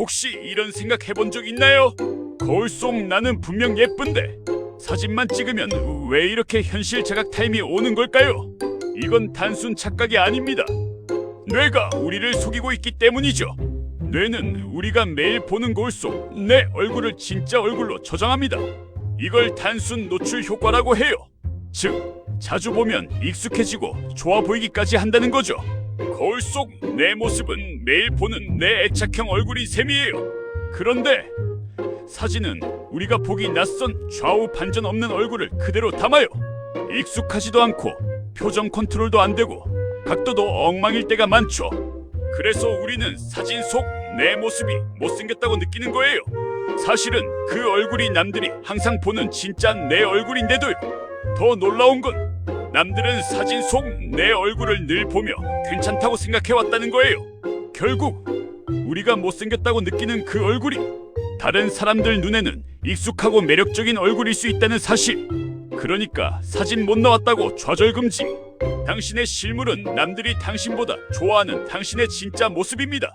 혹시 이런 생각 해본 적 있나요? 거울 속 나는 분명 예쁜데 사진만 찍으면 왜 이렇게 현실 자각 타임이 오는 걸까요? 이건 단순 착각이 아닙니다. 뇌가 우리를 속이고 있기 때문이죠. 뇌는 우리가 매일 보는 거울 속 내 얼굴을 진짜 얼굴로 저장합니다. 이걸 단순 노출 효과라고 해요. 즉, 자주 보면 익숙해지고 좋아 보이기까지 한다는 거죠. 거울 속 내 모습은 매일 보는 내 애착형 얼굴인 셈이에요. 그런데 사진은 우리가 보기 낯선 좌우 반전 없는 얼굴을 그대로 담아요. 익숙하지도 않고 표정 컨트롤도 안 되고 각도도 엉망일 때가 많죠. 그래서 우리는 사진 속 내 모습이 못생겼다고 느끼는 거예요. 사실은 그 얼굴이 남들이 항상 보는 진짜 내 얼굴인데도요. 더 놀라운 건 남들은 사진 속 내 얼굴을 늘 보며 괜찮다고 생각해 왔다는 거예요. 결국 우리가 못생겼다고 느끼는 그 얼굴이 다른 사람들 눈에는 익숙하고 매력적인 얼굴일 수 있다는 사실. 그러니까 사진 못 나왔다고 좌절 금지. 당신의 실물은 남들이 당신보다 좋아하는 당신의 진짜 모습입니다.